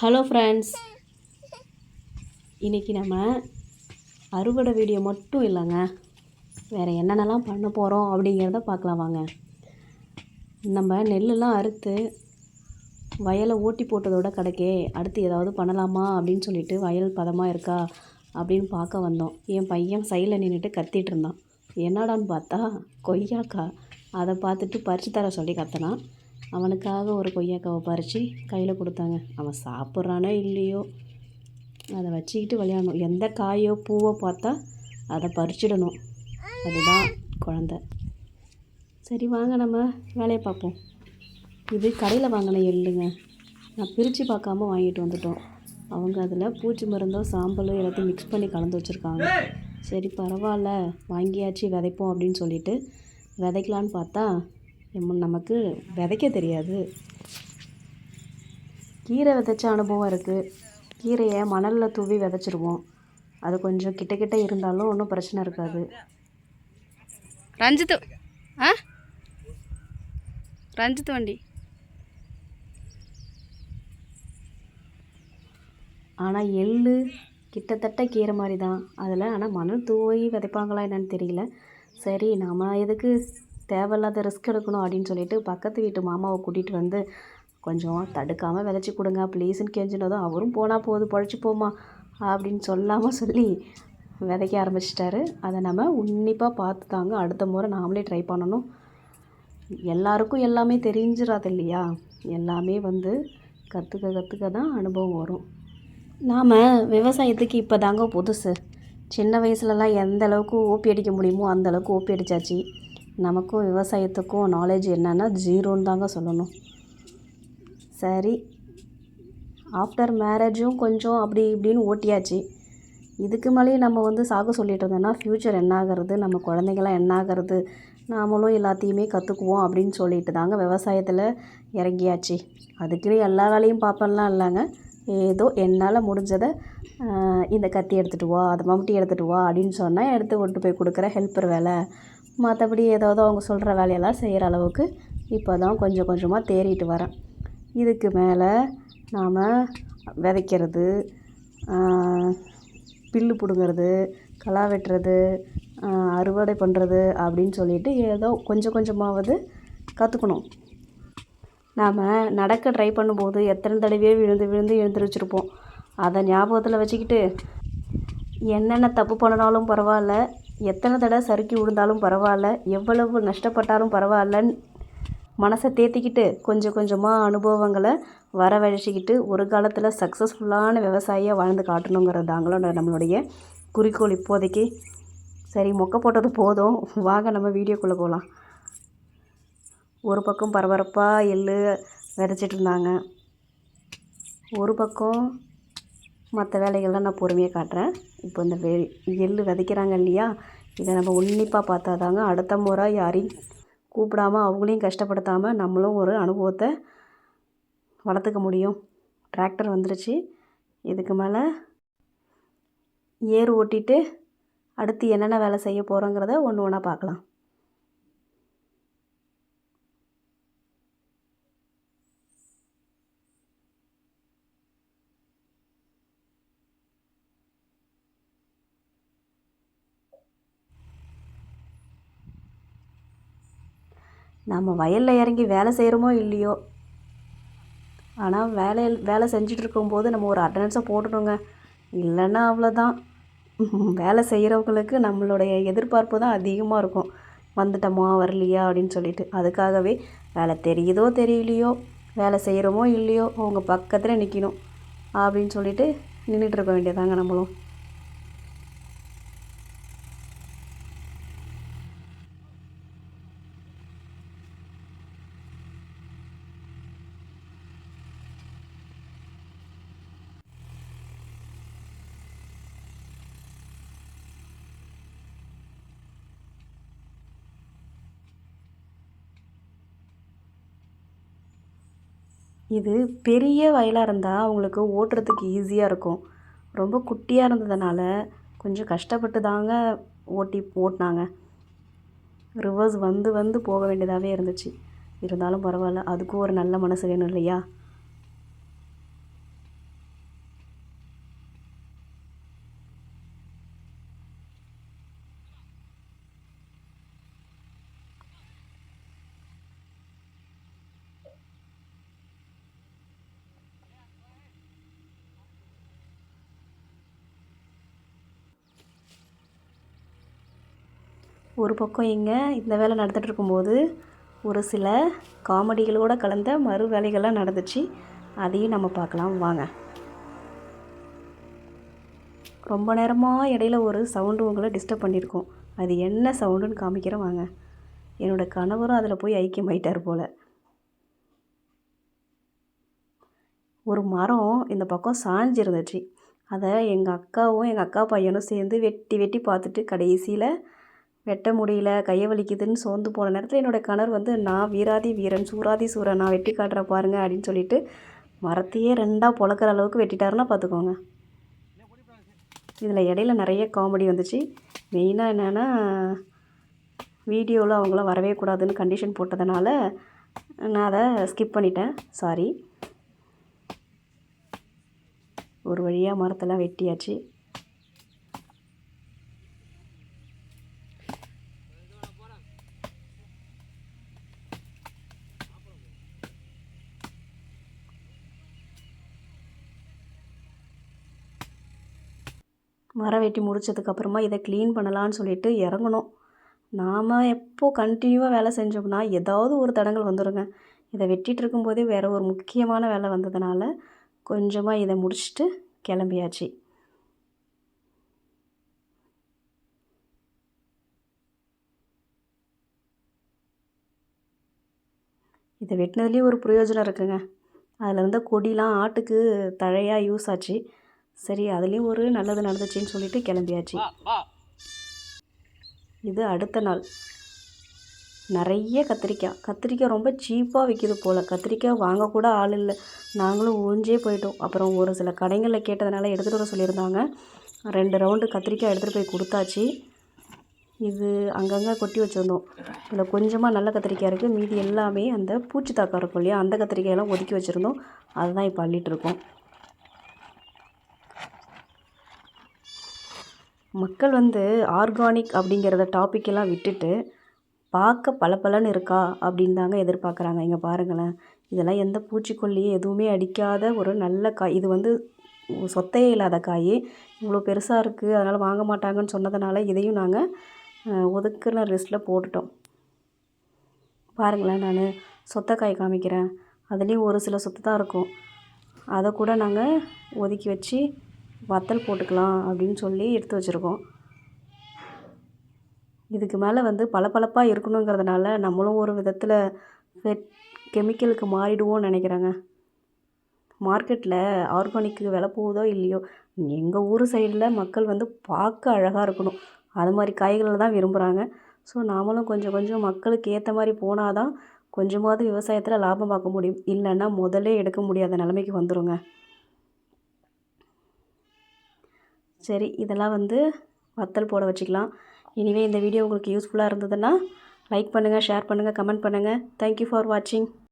Hello friends இன்றைக்கி நம்ம அறுவடை வீடியோ மட்டும் இல்லைங்க. வேறு என்னென்னலாம் பண்ண போகிறோம் அப்படிங்கிறத பார்க்கலாம் வாங்க. நம்ம நெல்லெல்லாம் அறுத்து வயலை ஓட்டி போட்டதோட கிடைக்கே அடுத்து ஏதாவது பண்ணலாமா அப்படின்னு சொல்லிட்டு வயல் பதமாக இருக்கா அப்படின்னு பார்க்க வந்தோம். என் பையன் சைடில் நின்றுட்டு கத்திட்டு இருந்தான். என்னடான்னு பார்த்தா கொய்யாக்கா அதை பார்த்துட்டு பறித்து தர சொல்லி கத்தினான். அவனுக்காக ஒரு கொய்யாக்காவை பறித்து கையில் கொடுத்தாங்க. அவன் சாப்பிட்றானோ இல்லையோ? அதை வச்சுக்கிட்டு விளையாடணும். எந்த காயோ பூவோ பார்த்தா அதை பறிச்சிடணும். அதுதான் குழந்த. சரி வாங்க நம்ம வேலையை பார்ப்போம். இது கடையில் வாங்கின எள்ளுங்க. நான் பிரித்து பார்க்காம வாங்கிட்டு வந்துட்டோம். அவங்க அதில் பூச்சி மருந்தோ சாம்பலோ எல்லாத்தையும் மிக்ஸ் பண்ணி கலந்து வச்சுருக்காங்க. சரி பரவாயில்ல. வாங்கியாச்சு விதைப்போம் அப்படின்னு சொல்லிட்டு விதைக்கலான்னு பார்த்தா நமக்கு விதைக்க தெரியாது. கீரை விதைச்ச அனுபவம் இருக்குது கீரையை மணலில் தூவி விதைச்சிருவோம். அது கொஞ்சம் கிட்ட கிட்ட இருந்தாலும் ஒன்றும் பிரச்சனை இருக்காது. ரஞ்சித் ஆ? ரஞ்சித் வண்டி. ஆனால் எள் கிட்டத்தட்ட கீரை மாதிரி தான் அதில் ஆனால் மணல் தூவி விதைப்பாங்களா என்னன்னு தெரியல. சரி நாம் எதுக்கு தேவையில்லாத ரிஸ்க் எடுக்கணும் அப்படின்னு சொல்லிட்டு பக்கத்து வீட்டு மாமாவை கூட்டிகிட்டு வந்து கொஞ்சம் தடுக்காமல் விளைச்சி கொடுங்க. ப்ளீஸ்னு கெஞ்சினதும் அவரும் போனால் போகுது பொழைச்சி போமா அப்படின்னு சொல்லாமல் சொல்லி விதைக்க ஆரம்பிச்சிட்டாரு. அதை நம்ம உன்னிப்பாக பார்த்து தாங்க அடுத்த முறை நாமளே ட்ரை பண்ணணும். எல்லாருக்கும் எல்லாமே தெரிஞ்சிடாது இல்லையா? எல்லாமே வந்து கற்றுக்க கற்றுக்க தான் அனுபவம் வரும். நாம் விவசாயத்துக்கு இப்போ தாங்க புதுசு. சின்ன வயசுலலாம் எந்த அளவுக்கு ஓப்பி அடிக்க முடியுமோ அந்தளவுக்கு ஓப்பி அடித்தாச்சு நமக்கும் விவசாயத்துக்கும் நாலேஜ் என்னென்னா ஜீரோன்னு தாங்க சொல்லணும். சரி ஆஃப்டர் மேரேஜும் கொஞ்சம் அப்படி இப்படின்னு ஓட்டியாச்சு. இதுக்கு மேலேயும் நம்ம வந்து சாக சொல்லிட்டு இருந்தோம்னா ஃப்யூச்சர் என்ன ஆகிறது நம்ம குழந்தைங்களாம் என்ன ஆகிறது நாமளும் எல்லாத்தையுமே கற்றுக்குவோம் அப்படின்னு சொல்லிட்டு தாங்க விவசாயத்தில் இறங்கியாச்சு. அதுக்குன்னு எல்லா வேலையும் பார்ப்பேன்லாம் இல்லைங்க. ஏதோ என்னால் முடிஞ்சதை இந்த கத்தி எடுத்துகிட்டு வா அதை மம்முட்டி எடுத்துகிட்டு வா அப்படின்னு சொன்னால் எடுத்து கொண்டு போய் கொடுக்குற ஹெல்ப்பர் வேலை. மற்றபடி ஏதாவது அவங்க சொல்கிற வேலையெல்லாம் செய்கிற அளவுக்கு இப்போ தான் கொஞ்சம் கொஞ்சமாக தேறிட்டு வரேன். இதுக்கு மேலே நாம் விதைக்கிறது பில்லு பிடுங்கிறது களை வெட்டுறது அறுவடை பண்ணுறது அப்படின்னு சொல்லிட்டு ஏதோ கொஞ்சம் கொஞ்சமாவது கற்றுக்கணும் நாம் நடக்க ட்ரை பண்ணும்போது எத்தனை தடவையோ விழுந்து விழுந்து எழுந்திரிச்சிருப்போம் அதை ஞாபகத்தில் வச்சுக்கிட்டு என்னென்ன தப்பு பண்ணினாலும் பரவாயில்ல. எத்தனை தடவை சறுக்கி விழுந்தாலும் பரவாயில்ல எவ்வளவு நஷ்டப்பட்டாலும் பரவாயில்லன்னு மனசை தேத்திக்கிட்டு கொஞ்சம் கொஞ்சமாக அனுபவங்களை வரவழைச்சிக்கிட்டு ஒரு காலத்தில் சக்ஸஸ்ஃபுல்லான விவசாயியாக வாழ்ந்து காட்டணுங்கிறது தாங்களோட நம்மளுடைய குறிக்கோள் இப்போதைக்கு. சரி மொக்கை போட்டது போதும். வாங்க நம்ம வீடியோக்குள்ளே போகலாம் ஒரு பக்கம் பரபரப்பாக எள்ளு விதைச்சிட்டு இருந்தாங்க. ஒரு பக்கம் மற்ற வேலைகள்லாம் நான் பொறுமையாக காட்டுறேன். இப்போ இந்த வெ எள்ளு விதைக்கிறாங்க இல்லையா? இதை நம்ம உன்னிப்பாக பார்த்தா தாங்க அடுத்த முறை யாரையும் கூப்பிடாம அவங்களையும் கஷ்டப்படுத்தாமல் நம்மளும் ஒரு அனுபவத்தை வளர்த்துக்க முடியும். டிராக்டர் வந்துடுச்சு இதுக்கு மேலே ஏர் ஓட்டிட்டு அடுத்து என்னென்ன வேலை செய்ய போகிறோங்கிறத ஒன்று ஒன்றா பார்க்கலாம். நம்ம வயலில் இறங்கி வேலை செய்கிறோமோ இல்லையோ? ஆனால் வேலையில் வேலை செஞ்சுட்டு இருக்கும்போது நம்ம ஒரு அட்டண்டன்ஸை போட்டுடுங்க இல்லைன்னா அவ்வளோதான் வேலை செய்கிறவங்களுக்கு நம்மளுடைய எதிர்பார்ப்பு தான் அதிகமாக இருக்கும். வந்துட்டோமா வரலையா அப்படின்னு சொல்லிட்டு. அதுக்காகவே வேலை தெரியுதோ தெரியலையோ வேலை செய்கிறோமோ இல்லையோ அவங்க பக்கத்தில் நிற்கணும் அப்படின்னு சொல்லிட்டு நின்றுட்டு இருக்க வேண்டியதாங்க நம்மளும். இது பெரிய வயலாக இருந்தால் அவங்களுக்கு ஓட்டுறதுக்கு ஈஸியாக இருக்கும். ரொம்ப குட்டியாக இருந்ததுனால கொஞ்சம் கஷ்டப்பட்டு தாங்க ஓட்டி ஓட்டினாங்க. ரிவர்ஸ் வந்து வந்து போக வேண்டியதாகவே இருந்துச்சு. இருந்தாலும் பரவாயில்ல அதுக்கும் ஒரு நல்ல மனசு வேணும் இல்லையா? ஒரு பக்கம் இங்கே இந்த வேலை நடந்துட்டு இருக்கும்போது ஒரு சில காமெடிகளோட கலந்த மறு வேலைகள்லாம் நடந்துச்சு. அதையும் நம்ம பார்க்கலாம். வாங்க. ரொம்ப நேரமாக இடையில ஒரு சவுண்டு உங்களை டிஸ்டர்ப் பண்ணியிருக்கோம். அது என்ன சவுண்டுன்னு காமிக்கிறேன். வாங்க. என்னோடய கணவரும் அதில் போய் ஐக்கியமாயிட்டார் போல். ஒரு மரம் இந்த பக்கம் சாஞ்சு இருந்துச்சு அதை எங்கள் அக்காவும் எங்கள் அக்கா பையனும் சேர்ந்து வெட்டி வெட்டி பார்த்துட்டு கடைசியில் வெட்ட முடியல கையை வலிக்குதுன்னு சோர்ந்து போன நேரத்தில் என்னோடய கணவர் வந்து நான் வீராதி வீரன் சூராதி சூரன் நான் வெட்டி காட்டுறேன் பாருங்க அப்படின்னு சொல்லிட்டு மரத்தையே ரெண்டாக பொழக்கிற அளவுக்கு வெட்டிட்டாருன்னா பார்த்துக்கோங்க இதில் இடையில நிறைய காமெடி வந்துச்சு. மெயினாக என்னென்னா வீடியோவில் அவங்களாம் வரவே கூடாதுன்னு கண்டிஷன் போட்டதுனால நான் அதை ஸ்கிப் பண்ணிட்டேன். சாரி ஒரு வழியாக மரத்தெல்லாம் வெட்டியாச்சு. மரம் வெட்டி முடிச்சதுக்கப்புறமா இதை க்ளீன் பண்ணலான்னு சொல்லிட்டு இறங்கணும் நாம் எப்போது கண்டினியூவாக வேலை செஞ்சோம்னா ஏதாவது ஒரு தடங்கள் வந்துடுங்க இதை வெட்டிகிட்டு இருக்கும்போதே வேறு ஒரு முக்கியமான வேலை வந்ததுனால கொஞ்சமாக இதை முடிச்சுட்டு கிளம்பியாச்சு. இதை வெட்டினதுலேயும் ஒரு பிரயோஜனம் இருக்குங்க. அதில் இருந்த கொடிலாம் ஆட்டுக்கு தழையாக யூஸ் ஆச்சு. சரி அதுலேயும் ஒரு நல்லது நடந்துச்சுன்னு சொல்லிட்டு கிளம்பியாச்சு. இது அடுத்த நாள். நிறைய கத்திரிக்காய். கத்திரிக்காய் ரொம்ப சீப்பாக விற்கிது போல். கத்திரிக்காய் வாங்கக்கூட ஆள் இல்லை. நாங்களும் ஊஞ்சே போயிட்டோம். அப்புறம் ஒரு சில கடைகளில் கேட்டதுனால எடுத்துகிட்டு வர சொல்லியிருந்தாங்க. ரெண்டு ரவுண்டு கத்திரிக்காய் எடுத்துகிட்டு போய் கொடுத்தாச்சு. இது அங்கங்கே கொட்டி வச்சுருந்தோம். இதில் கொஞ்சமாக நல்ல கத்திரிக்காய் இருக்குது மீதி எல்லாமே அந்த பூச்சி தாக்கம் இருக்கும் இல்லையா? அந்த கத்திரிக்காயெல்லாம் ஒதுக்கி வச்சுருந்தோம். அதுதான் இப்போ அள்ளிகிட்ருக்கோம் மக்கள் வந்து ஆர்கானிக் அப்படிங்கிறத டாப்பிக்கெல்லாம் விட்டுட்டு பார்க்க பளபளன்னு இருக்கா அப்படின்னு தாங்க எதிர்பார்க்குறாங்க. இங்கே பாருங்களேன். இதெல்லாம் எந்த பூச்சிக்கொல்லியும் எதுவுமே அடிக்காத ஒரு நல்ல காய். இது வந்து சொத்தையே இல்லாத காய். இவ்வளோ பெருசாக இருக்குது அதனால் வாங்க மாட்டாங்கன்னு சொன்னதுனால இதையும் நாங்கள் ஒதுக்குன லிஸ்ட்டில் போட்டுட்டோம். பாருங்களேன் நான். சொத்தைக்காய் காமிக்கிறேன். அதுலேயும் ஒரு சில சொத்து தான் இருக்கும். அதை கூட நாங்கள் ஒதுக்கி வச்சு வத்தல் போட்டுக்கலாம் அப்படின்னு சொல்லி எடுத்து வச்சுருக்கோம். இதுக்கு மேலே வந்து பளபளப்பாக இருக்கணுங்கிறதுனால நம்மளும் ஒரு விதத்தில் கெமிக்கலுக்கு மாறிடுவோம்னு நினைக்கிறேங்க. மார்க்கெட்டில் ஆர்கானிக்கு விலை போகுதோ இல்லையோ எங்கள் ஊர் சைடில் மக்கள் வந்து பார்க்க அழகாக இருக்கணும். அது மாதிரி காய்களை தான் விரும்புகிறாங்க ஸோ நாமளும் கொஞ்சம் கொஞ்சம் மக்களுக்கு ஏற்ற மாதிரி போனால் தான் கொஞ்சமாவது விவசாயத்தில் லாபம் பார்க்க முடியும். இல்லைன்னா முதலே எடுக்க முடியாத நிலைமைக்கு வந்துடுங்க சரி இதெல்லாம் வந்து வத்தல் போட வச்சுக்கலாம். இனிமேல் இந்த வீடியோ உங்களுக்கு யூஸ்ஃபுல்லாக இருந்ததுன்னா லைக் பண்ணுங்கள் ஷேர் பண்ணுங்கள் கமெண்ட் பண்ணுங்கள் தேங்க்யூ ஃபார் வாட்சிங்